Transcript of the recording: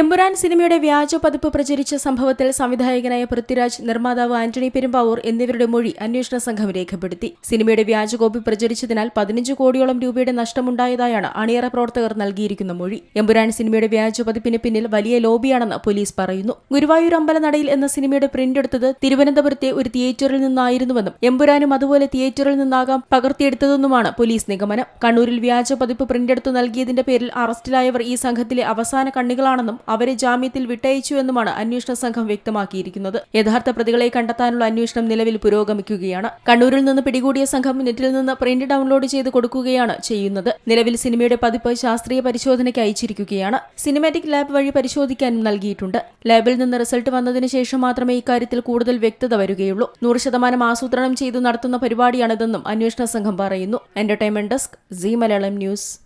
എമ്പുരാൻ സിനിമയുടെ വ്യാജ പതിപ്പ് പ്രചരിച്ച സംഭവത്തിൽ സംവിധായകനായ പൃഥ്വിരാജ് നിർമ്മാതാവ് ആന്റണി പെരുമ്പാവൂർ എന്നിവരുടെ മൊഴി അന്വേഷണ സംഘം രേഖപ്പെടുത്തി. സിനിമയുടെ വ്യാജ കോപ്പി പ്രചരിച്ചതിനാൽ പതിനഞ്ച് കോടിയോളം രൂപയുടെ നഷ്ടമുണ്ടായതായാണ് അണിയറ പ്രവർത്തകർ നൽകിയിരിക്കുന്ന മൊഴി. എമ്പുരാൻ സിനിമയുടെ വ്യാജ പതിപ്പിന് പിന്നിൽ വലിയ ലോബിയാണെന്ന് പോലീസ് പറയുന്നു. ഗുരുവായൂർ അമ്പലനടയിൽ എന്ന സിനിമയുടെ പ്രിന്റ് എടുത്തത് തിരുവനന്തപുരത്തെ ഒരു തിയേറ്ററിൽ നിന്നായിരുന്നുവെന്നും എമ്പുരാനും അതുപോലെ തിയേറ്ററിൽ നിന്നാകാം പകർത്തിയെടുത്തതെന്നുമാണ് പോലീസ് നിഗമനം. കണ്ണൂരിൽ വ്യാജ പതിപ്പ് പ്രിന്റെടുത്ത് നൽകിയതിന്റെ പേരിൽ അറസ്റ്റിലായവർ ഈ സംഘത്തിലെ അവസാന കണ്ണികളാണെന്നും അവരെ ജാമ്യത്തിൽ വിട്ടയച്ചുവെന്നുമാണ് അന്വേഷണ സംഘം വ്യക്തമാക്കിയിരിക്കുന്നത്. യഥാർത്ഥ പ്രതികളെ കണ്ടെത്താനുള്ള അന്വേഷണം നിലവിൽ പുരോഗമിക്കുകയാണ്. കണ്ണൂരിൽ നിന്ന് പിടികൂടിയ സംഘം നെറ്റിൽ നിന്ന് പ്രിന്റ് ഡൗൺലോഡ് ചെയ്ത് കൊടുക്കുകയാണ് ചെയ്യുന്നത്. നിലവിൽ സിനിമയുടെ പതിപ്പ് ശാസ്ത്രീയ പരിശോധനയ്ക്ക് അയച്ചിരിക്കുകയാണ്. സിനിമാറ്റിക് ലാബ് വഴി പരിശോധിക്കാനും നൽകിയിട്ടുണ്ട്. ലാബിൽ നിന്ന് റിസൾട്ട് വന്നതിന് ശേഷം മാത്രമേ ഇക്കാര്യത്തിൽ കൂടുതൽ വ്യക്തത വരികയുള്ളൂ. നൂറ് ശതമാനം ആസൂത്രണം ചെയ്തു നടത്തുന്ന പരിപാടിയാണിതെന്നും അന്വേഷണ സംഘം പറയുന്നു. Entertainment desk Zee Malayalam news.